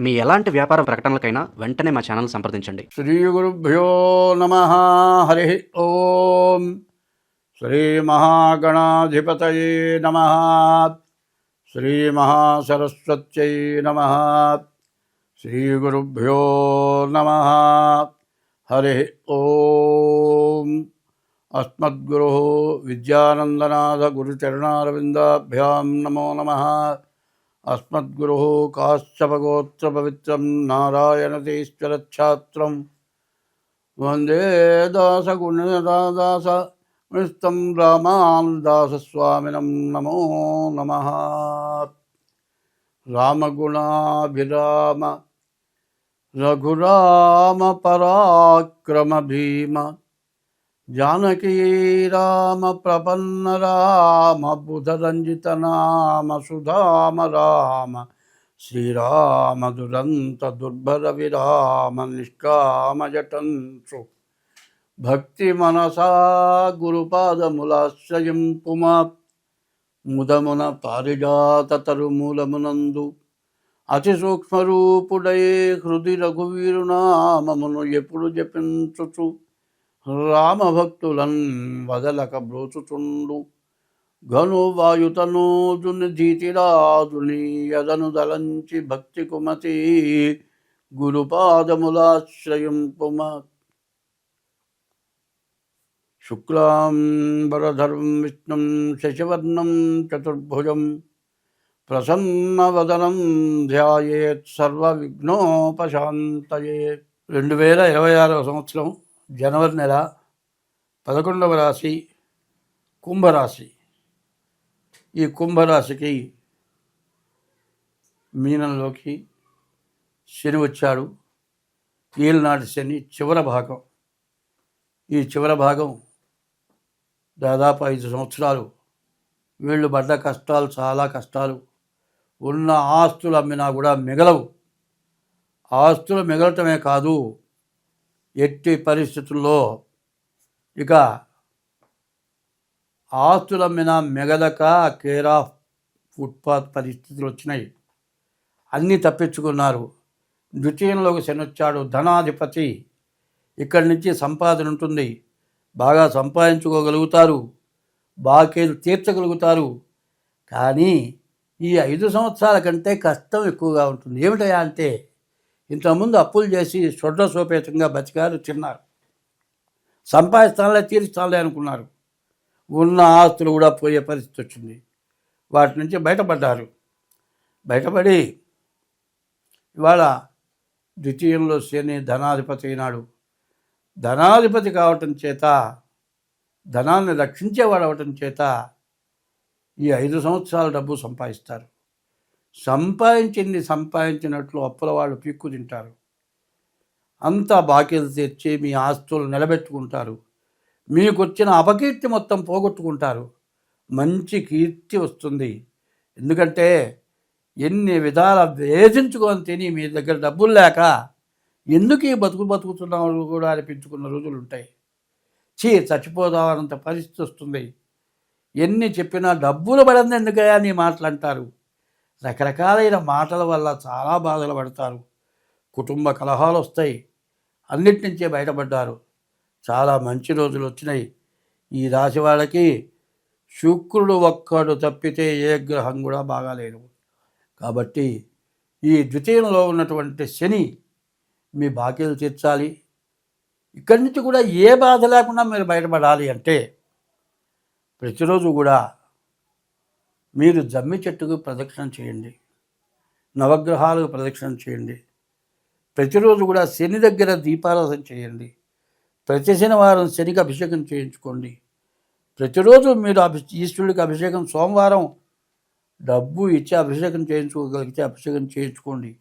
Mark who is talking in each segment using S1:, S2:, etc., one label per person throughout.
S1: మీ ఎలాంటి వ్యాపార ప్రకటనలకైనా వెంటనే మా ఛానల్ సంప్రదించండి.
S2: శ్రీ గురుభ్యో నమ. హరి ఓం. శ్రీ మహాగణాధిపతయే నమ. శ్రీ మహాసరస్వత్యై నమ. శ్రీ గురుభ్యో నమ. హరి ఓం. అస్మద్గురు విద్యానందనాథ గురుచరణారవిందాభ్యాం నమో నమః. अस्मद्गुरुः काश्चपगोत्रपवित्रं नारायणतीश्वरच्छात्रं वंदे दासगुणदादास गुणस्तं रामानुदासस्वामिनं नमो रघुराम पराक्रम रघुरामपराक्रमभीम जानकी राम प्रपन्न राम बुधरञ्जित नाम सुधाम राम श्रीराम दुरन्त दुर्भर विराम निष्काम जटन्सु భక్తి మనసా గురుపాదములాశ్రయం పుమా ముదమున పారిజాత తరుమూలమునందు అతి సూక్ష్మరూపుడై హృది రఘువీరునామమును ఎప్పుడు జపించుచు రామభక్తులన్ వదలక బ్రోచుచుండు. ఘను వాయుతనోజుని ధీతిరాజుని యదను దలంచి భక్తి కుమతి గురుపాదములాశ్రయింపుమ. శుక్లాంబరధరం విష్ణుం శశివర్ణం చతుర్భుజం ప్రసన్నవదనం ధ్యాయేత్ సర్వవిఘ్నోపశాంతయే రెండు వేల ఇరవై ఆరవ సంవత్సరం జనవరి నెల పదకొండవ రాశి కుంభరాశి. ఈ కుంభరాశికి మీనంలోకి శని వచ్చాడు. ఈలనాటి శని చివరి భాగం. ఈ చివరి భాగం దాదాపు ఐదు సంవత్సరాలు వీళ్ళు పడ్డ కష్టాలు చాలా కష్టాలు. ఉన్న ఆస్తులు అమ్మినా కూడా మిగలవు. ఆస్తులు మిగలటమే కాదు ఎట్టి పరిస్థితుల్లో ఇక ఆస్తులమ్మిన మెగదక మిగలక కేర్ ఆఫ్ ఫుట్పాత్ పరిస్థితులు వచ్చినాయి. అన్నీ తప్పించుకున్నారు. ద్వితీయంలోకి శనొచ్చాడు ధనాధిపతి. ఇక్కడి నుంచి సంపాదన ఉంటుంది. బాగా సంపాదించుకోగలుగుతారు. బాకీలు తీర్చగలుగుతారు. కానీ ఈ ఐదు సంవత్సరాల కంటే కష్టం ఎక్కువగా ఉంటుంది. ఏమిటయా అంటే ఇంతకుముందు అప్పులు చేసి సొడ్డ సోపేతంగా బతికారు తిన్నారు. సంపాదిస్తానులే తీరుస్తానులే అనుకున్నారు. ఉన్న ఆస్తులు కూడా పోయే పరిస్థితి వచ్చింది. వాటి నుంచి బయటపడ్డారు. బయటపడి ఇవాళ ద్వితీయంలో శని ధనాధిపతి అయినాడు. ధనాధిపతి కావటం చేత ధనాన్ని రక్షించేవాడు అవటం చేత ఈ ఐదు సంవత్సరాల డబ్బు సంపాదిస్తారు. సంపాదించింది సంపాదించినట్లు అప్పుల వాళ్ళు పీక్కు తింటారు. అంతా బాకీలు తెచ్చి మీ ఆస్తులు నిలబెట్టుకుంటారు. మీకు వచ్చిన అపకీర్తి మొత్తం పోగొట్టుకుంటారు. మంచి కీర్తి వస్తుంది. ఎందుకంటే ఎన్ని విధాల వేధించుకొని తిని మీ దగ్గర డబ్బులు లేక ఎందుకు ఈ బతుకు బతుకుతున్నావు కూడా అనిపించుకున్న రోజులు ఉంటాయి చీ చచ్చిపోదామన్నంత పరిస్థితి వస్తుంది. ఎన్ని చెప్పినా డబ్బులు పడింది ఎందుకయ్యా నీ మాటలు అంటారు రకరకాలైన మాటల వల్ల చాలా బాధలు పడతారు. కుటుంబ కలహాలు వస్తాయి. అన్నిటి నుంచే బయటపడ్డారు. చాలా మంచి రోజులు వచ్చినాయి. ఈ రాశి వాళ్ళకి శుక్రుడు ఒక్కడు తప్పితే ఏ గ్రహం కూడా బాగాలేదు. కాబట్టి ఈ ద్వితీయంలో ఉన్నటువంటి శని మీ బాకీలు తీర్చాలి. ఇక్కడి నుంచి కూడా ఏ బాధ లేకుండా మీరు బయటపడాలి అంటే ప్రతిరోజు కూడా మీరు జమ్మి చెట్టుకు ప్రదక్షిణ చేయండి. నవగ్రహాలకు ప్రదక్షిణ చేయండి. ప్రతిరోజు కూడా శని దగ్గర దీపారాధన చేయండి. ప్రతి శనివారం శనికి అభిషేకం చేయించుకోండి. ప్రతిరోజు మీరు అభి ఈశ్వరుడికి అభిషేకం సోమవారం డబ్బు ఇచ్చి అభిషేకం చేయించుకోగలిగితే అభిషేకం చేయించుకోండి.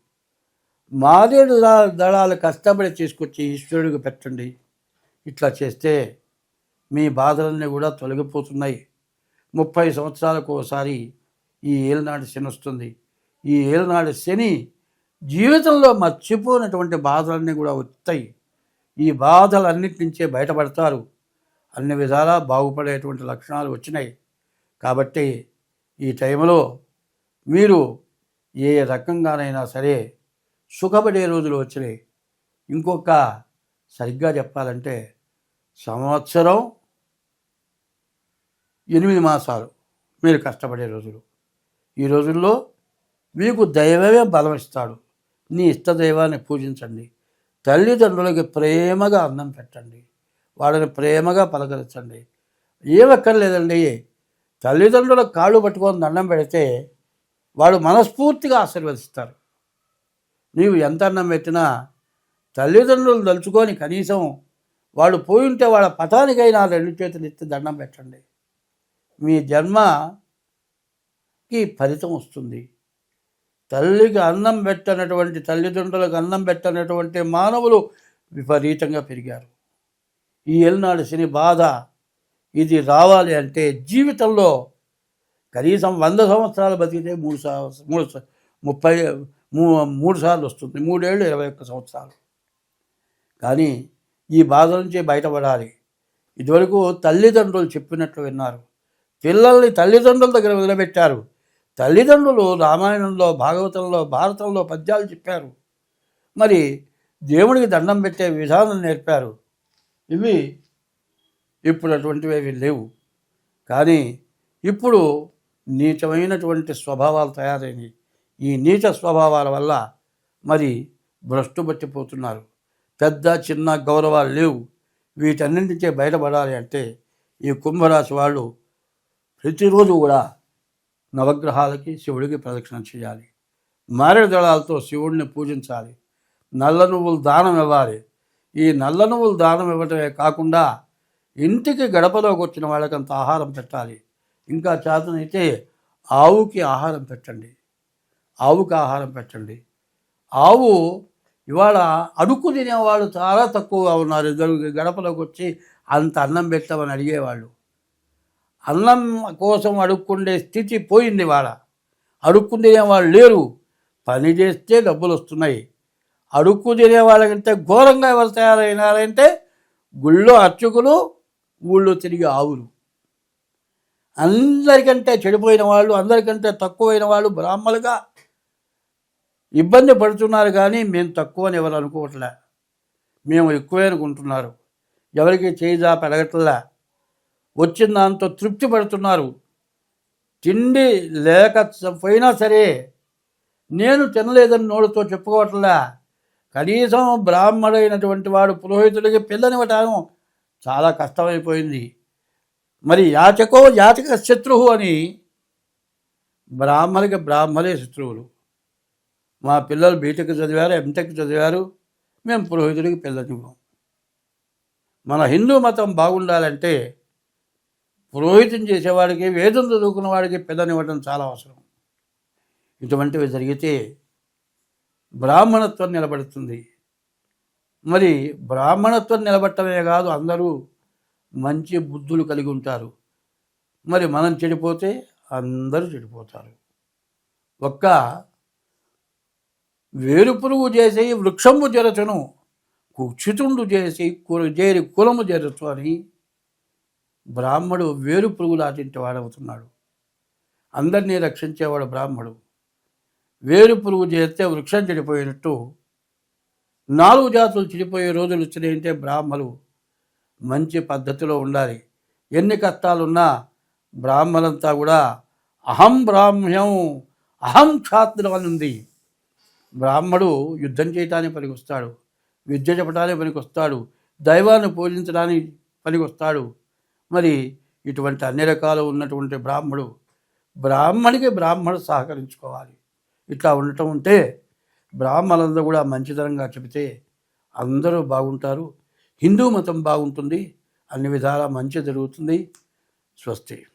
S2: మారేడు దళాలు కష్టపడి తీసుకొచ్చి ఈశ్వరుడికి పెట్టండి. ఇట్లా చేస్తే మీ బాధలన్నీ కూడా తొలగిపోతున్నాయి. ముప్పై సంవత్సరాలకు ఒకసారి ఈ ఏలనాడు శని వస్తుంది. ఈ ఏలనాడు శని జీవితంలో మర్చిపోయినటువంటి బాధలన్నీ కూడా వస్తాయి ఈ బాధలన్నిటి నుంచే బయటపడతారు. అన్ని విధాలా బాగుపడేటువంటి లక్షణాలు వచ్చినాయి. కాబట్టి ఈ టైంలో మీరు ఏ రకంగానైనా సరే సుఖపడే రోజులు వచ్చినాయి. ఇంకొక సరిగ్గా చెప్పాలంటే సంవత్సరం ఎనిమిది మాసాలు మీరు కష్టపడే రోజులు. ఈ రోజుల్లో మీకు దైవమే బలం ఇస్తాడు నీ ఇష్ట దైవాన్ని పూజించండి. తల్లిదండ్రులకి ప్రేమగా అన్నం పెట్టండి. వాళ్ళని ప్రేమగా పలకరించండి. ఏమక్కర్లేదండి. తల్లిదండ్రుల కాళ్ళు పట్టుకొని దండం పెడితే వాడు మనస్ఫూర్తిగా ఆశీర్వదిస్తారు. నీవు ఎంత అన్నం పెట్టినా తల్లిదండ్రులు తలుచుకొని కనీసం వాళ్ళు పోయి ఉంటే వాళ్ళ పతానికైనా రెండు చేతులు ఇస్తే దండం పెట్టండి. మీ జన్మకి ఫలితం వస్తుంది. తల్లికి అన్నం పెట్టనటువంటి తల్లిదండ్రులకు అన్నం పెట్టనటువంటి మానవులు విపరీతంగా పెరిగారు. ఈ ఏలినాడు శని బాధ ఇది రావాలి అంటే జీవితంలో కనీసం వంద సంవత్సరాలు బతికితే మూడు సంవత్సరం మూడు ముప్పై మూ మూడు సార్లు వస్తుంది. మూడేళ్ళు ఇరవై ఒక్క సంవత్సరాలు. కానీ ఈ బాధ నుంచి బయటపడాలి. ఇదివరకు తల్లిదండ్రులు చెప్పినట్లు విన్నారు. పిల్లల్ని తల్లిదండ్రుల దగ్గర వదిలిపెట్టారు. తల్లిదండ్రులు రామాయణంలో భాగవతంలో భారతంలో పద్యాలు చెప్పారు. మరి దేవుడికి దండం పెట్టే విధానం నేర్పారు. ఇవి ఇప్పుడు అటువంటివి అవి లేవు. కానీ ఇప్పుడు నీచమైనటువంటి స్వభావాలు తయారైనవి ఈ నీచ స్వభావాల వల్ల మరి భ్రష్టు పట్టిపోతున్నారు. పెద్ద చిన్న గౌరవాలు లేవు. వీటన్నింటికే బయటపడాలి అంటే ఈ కుంభరాశి వాళ్ళు ప్రతిరోజు కూడా నవగ్రహాలకి శివుడికి ప్రదక్షిణ చేయాలి. మారేడు దళాలతో శివుడిని పూజించాలి. నల్ల నువ్వులు దానం ఇవ్వాలి. ఈ నల్ల నువ్వులు దానం ఇవ్వటమే కాకుండా ఇంటికి గడపలోకి వచ్చిన వాళ్ళకంత ఆహారం పెట్టాలి. ఇంకా చేతనైతే ఆవుకి ఆహారం పెట్టండి. ఆవుకి ఆహారం పెట్టండి. ఆవు ఇవాళ అడుక్కు తినేవాళ్ళు చాలా తక్కువగా ఉన్నారు. ఇద్దరు గడపలోకి వచ్చి అంత అన్నం పెట్టమని అడిగేవాళ్ళు. అన్నం కోసం అడుక్కుండే స్థితి పోయింది వాళ్ళ అడుక్కు తినేవాళ్ళు లేరు. పని చేస్తే డబ్బులు వస్తున్నాయి. అడుక్కు తినే వాళ్ళకంటే ఘోరంగా ఎవరు తయారైనారంటే గుళ్ళో అర్చకులు ఊళ్ళో తిరిగి ఆవులు. అందరికంటే చెడిపోయిన వాళ్ళు అందరికంటే తక్కువైన వాళ్ళు బ్రాహ్మలుగా ఇబ్బంది పడుతున్నారు కానీ మేము తక్కువ అని ఎవరు అనుకోవట్లే. మేము ఎక్కువే అనుకుంటున్నారు. ఎవరికి చేయిదా పెరగట్లే వచ్చిన దాంతో తృప్తి పడుతున్నారు. తిండి లేక పోయినా సరే నేను తినలేదని నోడుతో చెప్పుకోవట్లా? కనీసం బ్రాహ్మడైనటువంటి వాడు పురోహితుడికి పిల్లనివ్వటం చాలా కష్టమైపోయింది. మరి యాచకో యాచక శత్రువు అని బ్రాహ్మణికి బ్రాహ్మలే శత్రువులు. మా పిల్లలు బీటెక్ చదివారు ఎంటెక్ చదివారు మేము పురోహితుడికి పిల్లనివ్వం. మన హిందూ మతం బాగుండాలంటే పురోహితం చేసేవాడికి వేదం చదువుకున్న వాడికి పిల్లనివ్వడం చాలా అవసరం. ఇటువంటివి జరిగితే బ్రాహ్మణత్వం నిలబడుతుంది. మరి బ్రాహ్మణత్వం నిలబట్టమే కాదు అందరూ మంచి బుద్ధులు కలిగి ఉంటారు. మరి మనం చెడిపోతే అందరూ చెడిపోతారు. ఒక్క వేరు పురుగు చేసి వృక్షము జరచను కుక్షితుండు చేసి కు- చేరి కులము జరచు అని బ్రాహ్మడు వేరు పురుగులు లాంటి వాడవుతున్నాడు. అందరినీ రక్షించేవాడు బ్రాహ్మడు. వేరు పురుగు చేస్తే వృక్షం చెడిపోయినట్టు నాలుగు జాతులు చెడిపోయే రోజులు వచ్చినాయంటే బ్రాహ్మలు మంచి పద్ధతిలో ఉండాలి. ఎన్ని కష్టాలున్నా బ్రాహ్మలంతా కూడా అహం బ్రాహ్మ్యం అహం క్షాత్రం అని ఉంది. బ్రాహ్మడు యుద్ధం చేయటానికి పనికొస్తాడు విద్య చెప్పడానికి పనికొస్తాడు దైవాన్ని పూజించడానికి పనికొస్తాడు మరి ఇటువంటి అన్ని రకాలు ఉన్నటువంటి బ్రాహ్మడు బ్రాహ్మడికి బ్రాహ్మడు సహకరించుకోవాలి. ఇట్లా ఉండటం ఉంటే బ్రాహ్మణులందరూ కూడా మంచితనంగా చెబితే అందరూ బాగుంటారు. హిందూ మతం బాగుంటుంది. అన్ని విధాలా మంచి జరుగుతుంది. స్వస్తి.